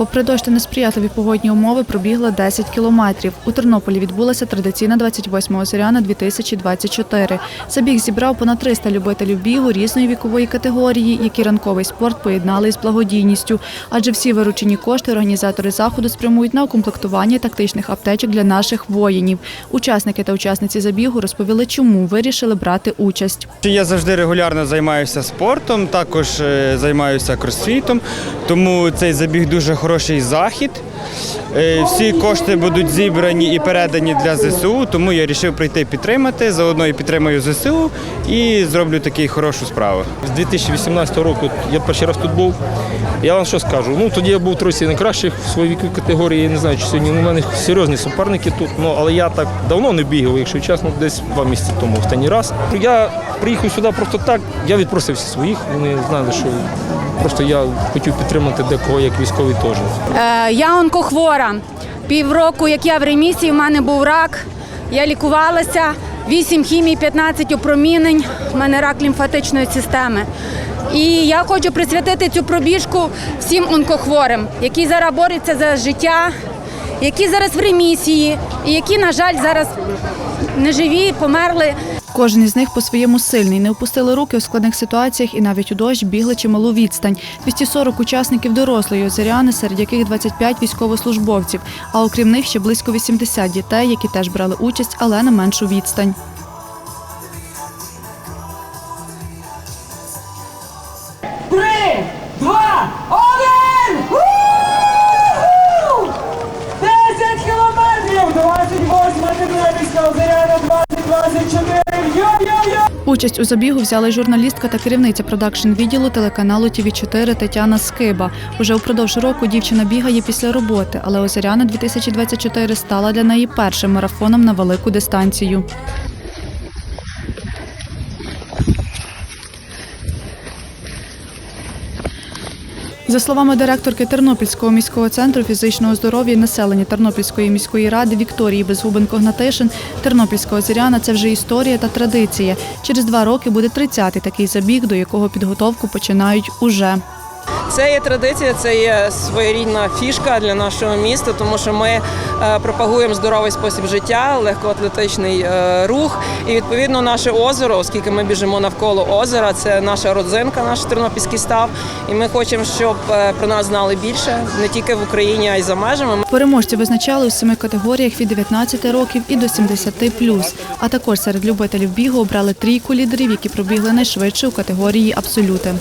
Попри дощ та несприятливі погодні умови, пробігла 10 кілометрів. У Тернополі відбулася традиційна 28-го Зоряна 2024. Забіг зібрав понад 300 любителів бігу різної вікової категорії, які ранковий спорт поєднали із благодійністю. Адже всі виручені кошти організатори заходу спрямують на укомплектування тактичних аптечок для наших воїнів. Учасники та учасниці забігу розповіли, чому вирішили брати участь. Я завжди регулярно займаюся спортом, також е, займаюся кросфітом, тому цей забіг дуже хороший захід. Е, Всі кошти будуть зібрані і передані для ЗСУ, тому я вирішив прийти підтримати. Заодно і підтримаю ЗСУ і зроблю таку хорошу справу. З 2018 року я перший раз тут був. Я вам що скажу? Ну тоді я був тройці найкращих в своїй категорії. Я не знаю, чи сьогодні у мене серйозні суперники тут. Ну але я так давно не бігав, якщо чесно, десь два місяці тому останній раз. Я приїхав сюди просто так. Я відпросив всіх своїх. Вони знали, що просто я хотів підтримати декого як військовий теж. Е, Я онкохвора. Півроку, як я в ремісії, в мене був рак. Я лікувалася. 8 хімій, 15 опромінень. У мене рак лімфатичної системи. І я хочу присвятити цю пробіжку всім онкохворим, які зараз борються за життя, які зараз в ремісії, і які, на жаль, зараз не живі, померли. Кожен із них по-своєму сильний, не опустили руки у складних ситуаціях і навіть у дощ бігли чималу відстань. 240 учасників дорослої озеряни, серед яких 25 військовослужбовців. А окрім них ще близько 80 дітей, які теж брали участь, але на меншу відстань. Три, два, один! 10 кілометрів! 28 Тернопільська озеряна 2024! Участь у забігу взяла й журналістка та керівниця продакшн відділу телеканалу тв 4 Тетяна Скиба. Уже упродовж року дівчина бігає після роботи, але Озеряна 2024 стала для неї першим марафоном на велику дистанцію. За словами директорки Тернопільського міського центру фізичного здоров'я населення Тернопільської міської ради Вікторії Безгубенко-Гнатишин, Тернопільська озеряна це вже історія та традиція. Через два роки буде 30-й такий забіг, до якого підготовку починають уже. Це є традиція, це є своєрідна фішка для нашого міста, тому що ми е, пропагуємо здоровий спосіб життя, легкоатлетичний е, рух. І відповідно наше озеро, оскільки ми біжимо навколо озера, це наша родзинка, наш тернопільський став. І ми хочемо, щоб е, про нас знали більше не тільки в Україні, а й за межами. Переможці визначали у семи категоріях від 19 років і до 70+. плюс. А також серед любителів бігу обрали трійку лідерів, які пробігли найшвидше у категорії абсолюти.